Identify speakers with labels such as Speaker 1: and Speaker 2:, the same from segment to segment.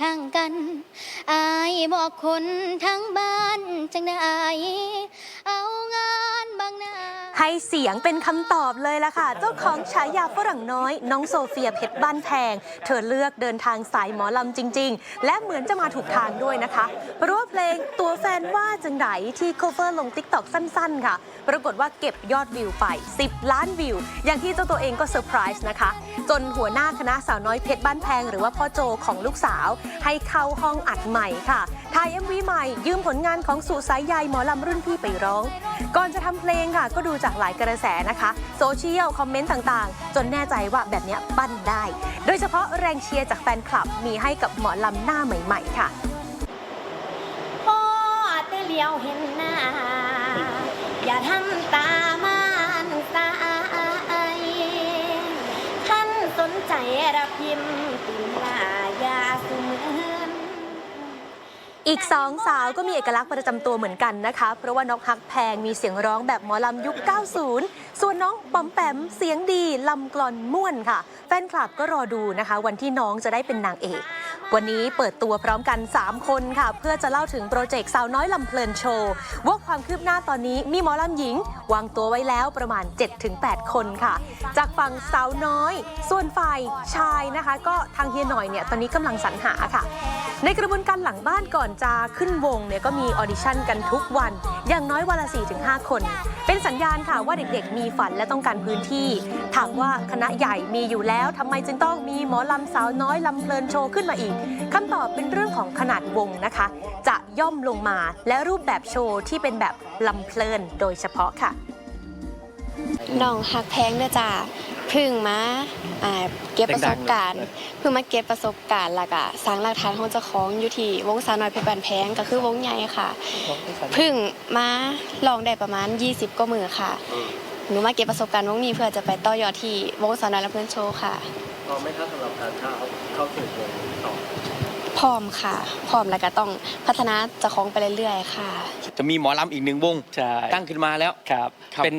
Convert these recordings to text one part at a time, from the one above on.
Speaker 1: ข้างกัน อายบอกคนทั้งบ้านจังได้
Speaker 2: ให้เสียงเป็นคำตอบเลยล่ะค่ะ เจ้าของฉายาฝรั่งน้อย น้องโซเฟียเพชรบ้านแพง เธอเลือกเดินทางสายหมอลำจริง ๆ และเหมือนจะมาถูกทางด้วยนะคะเพราะว่าเพลงตัวแฟนว่าจังไดที่โคเวอร์ลงติ๊กตอกสั้น ๆ ค่ะ ปรากฏว่าเก็บยอดวิวไป 10 ล้านวิว อย่างที่เจ้าตัวเองก็เซอร์ไพรส์นะคะ จนหัวหน้าคณะสาวน้อยเพชรบ้านแพง หรือว่าพ่อโจของลูกสาว ให้เข้าห้องอัดใหม่ค่ะถ่าย MV ใหม่ ยืมผลงานของสุสายใยหมอลำรุ่นพี่ไปร้อง ก่อนจะทำเพลงค่ะก็ดูจากหลายกระแสนะคะ โซเชียล คอมเมนต์ต่างๆ จนแน่ใจว่าแบบนี้ปั้นได้ โดยเฉพาะแรงเชียร์จากแฟนคลับมีให้กับหมอลำหน้าใหม่ ๆ ค่ะ
Speaker 1: พอแต่เลี้ยวเห็นหน้า อย่าทำตามันตายท่านสนใจรับพิมพ์ติลา
Speaker 2: อีกสองสาวก็มีเอกลักษณ์ประจำตัวเหมือนกันนะคะ เพราะว่าน้องฮักแพงมีเสียงร้องแบบหมอลำยุค 90 ส่วนน้องปอมแปมเสียงดีลำกลอนม่วนค่ะ แฟนคลับก็รอดูนะคะ วันที่น้องจะได้เป็นนางเอก วันนี้เปิดตัวพร้อมกัน 3 คนค่ะ เพื่อจะเล่าถึงโปรเจกต์สาวน้อยลำเพลินโชว์ว่าความคืบหน้าตอนนี้มีหมอลำหญิง วางตัวไว้แล้วประมาณ 7-8 คนค่ะ จากฝั่งสาวน้อย ส่วนฝ่ายชายนะคะ ก็ทางเฮียหน่อยเนี่ยตอนนี้กำลังสรรหาค่ะ ในกระบวนการหลังบ้านก่อนจะขึ้นวงเนี่ยก็มีออดิชั่นกันทุกวัน อย่างน้อยวันละ 4-5 คน เป็นสัญญาณค่ะว่าเด็กๆ มีฝันและต้องการพื้นที่ ถามว่าคณะใหญ่มีอยู่แล้วทำไมจึงต้องมีหมอลำสาวน้อยลำเพลินโชว์ขึ้นมาอีกคำตอบเป็นเรื่องของขนาดวงนะคะ จะย่อมลงมาและรูปแบบโชว์ที่เป็นแบบลำเพลินโดยเฉพาะค่ะ
Speaker 3: น้องหักแพงเด้อจ้าเพึ่งมาอ่าเก็บประสบการณ์เพึ่งมาเก็บประสบการณ์แล้วก็สร้างหลักฐานของเจ้าของอยู่ที่วงสาวน้อยเพชรบานแพงก็คือวงใหญ่ค่ะเพึ่งมาลองได้ประมาณ 20ก็มือค่ะ หนูมาเก็บประสบการณ์วงนี้เพื่อจะไปต่อยอดที่วงสาวน้อยและเพื่อนโชว์ค่ะ
Speaker 4: พร้อมไหมครับสำหรับการเข้าเข้าสู่วงต่อ
Speaker 3: พร้อมค่ะ พร้อมแล้วก็ต้องพัฒนาเจ้าของไปเรื่อยๆค่ะ
Speaker 5: จะมีหมอลำอีกหนึ่งวง
Speaker 6: ใช่
Speaker 5: ตั้งขึ้นมาแล้ว
Speaker 6: ครับ
Speaker 5: ครับ
Speaker 6: เป็น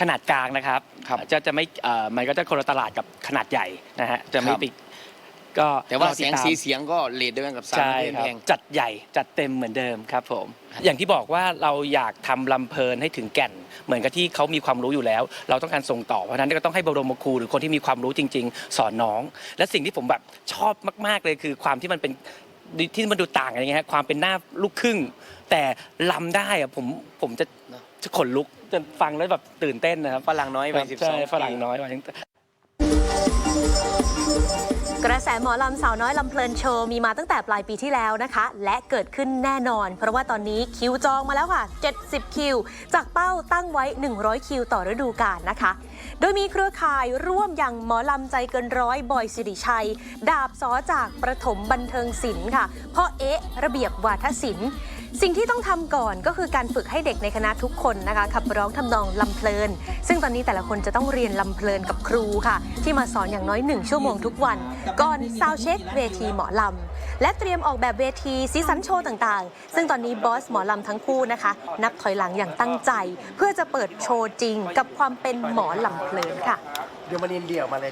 Speaker 6: ขนาดกลางนะครับ
Speaker 5: ครับ
Speaker 6: จะจะไม่เอ่อมันก็จะคนละตลาดกับขนาดใหญ่นะฮะจะไม่
Speaker 5: ครับ
Speaker 6: ติด ก็
Speaker 5: แต่ว่า
Speaker 6: อ
Speaker 5: เสียง
Speaker 6: ติดตม
Speaker 5: สีเสียงก็เลดเดียวกันกับสาว
Speaker 6: ใช่
Speaker 5: น้อยเพลง
Speaker 6: ครับ
Speaker 5: แพง
Speaker 6: จัดใหญ่จัดเต็มเหมือนเดิมครับผม อย่างที่บอกว่าเราอยากทำลำเพลินให้ถึงแก่น เหมือนกับที่เขามีความรู้อยู่แล้ว เราต้องการส่งต่อเพราะฉะนั้นก็ต้องให้บรมครูหรือคนที่มีความรู้จริง ๆ สอนน้อง และสิ่งที่ผมแบบชอบมาก ๆ เลยคือความที่มันเป็นที่มันดูต่างกันอย่างเงี้ยฮะความเป็นหน้าลูกครึ่ง แต่ลำได้อะผมผมจะจะขนลุกจนฟังแล้วแบบตื่นเต้นนะครับ
Speaker 5: ฝรั่งน้อยวัย
Speaker 6: ใช่
Speaker 5: 12
Speaker 6: ฝรั่งน้อยวัย
Speaker 2: กระแสหมอลำสาวน้อยลำเพลินโชว์มีมาตั้งแต่ปลายปีที่แล้วนะคะ และเกิดขึ้นแน่นอน เพราะว่าตอนนี้คิวจองมาแล้วค่ะ 70 คิว จากเป้าตั้งไว้ 100 คิวต่อฤดูกาลนะคะ โดยมีเครือข่ายร่วมอย่างหมอลำใจเกินร้อยบอยสิริชัย ดาบสอจากประถมบันเทิงศิลป์ค่ะพ่อเอ๊ะระเบียบวาทศิลป์ สิ่งที่ต้องทำก่อนก็คือการฝึกให้เด็กในคณะทุกคนนะคะขับร้องทำนองลำเพลิน ซึ่งตอนนี้แต่ละคนจะต้องเรียนลำเพลินกับครูค่ะ ที่มาสอนอย่างน้อย 1 ชั่วโมงทุกวัน ก่อนซาวเช็คเวทีหมอลำ และเตรียมออกแบบเวทีสีสันโชว์ต่างๆ ซึ่งตอนนี้บอสหมอลำทั้งคู่นะคะ นับถอยหลังอย่างตั้งใจ เพื่อจะเปิดโชว์จริงกับความเป็นหมอลำเพลินค่ะ
Speaker 4: เดี๋ยวมาเรียนเดี่ยวมาเลย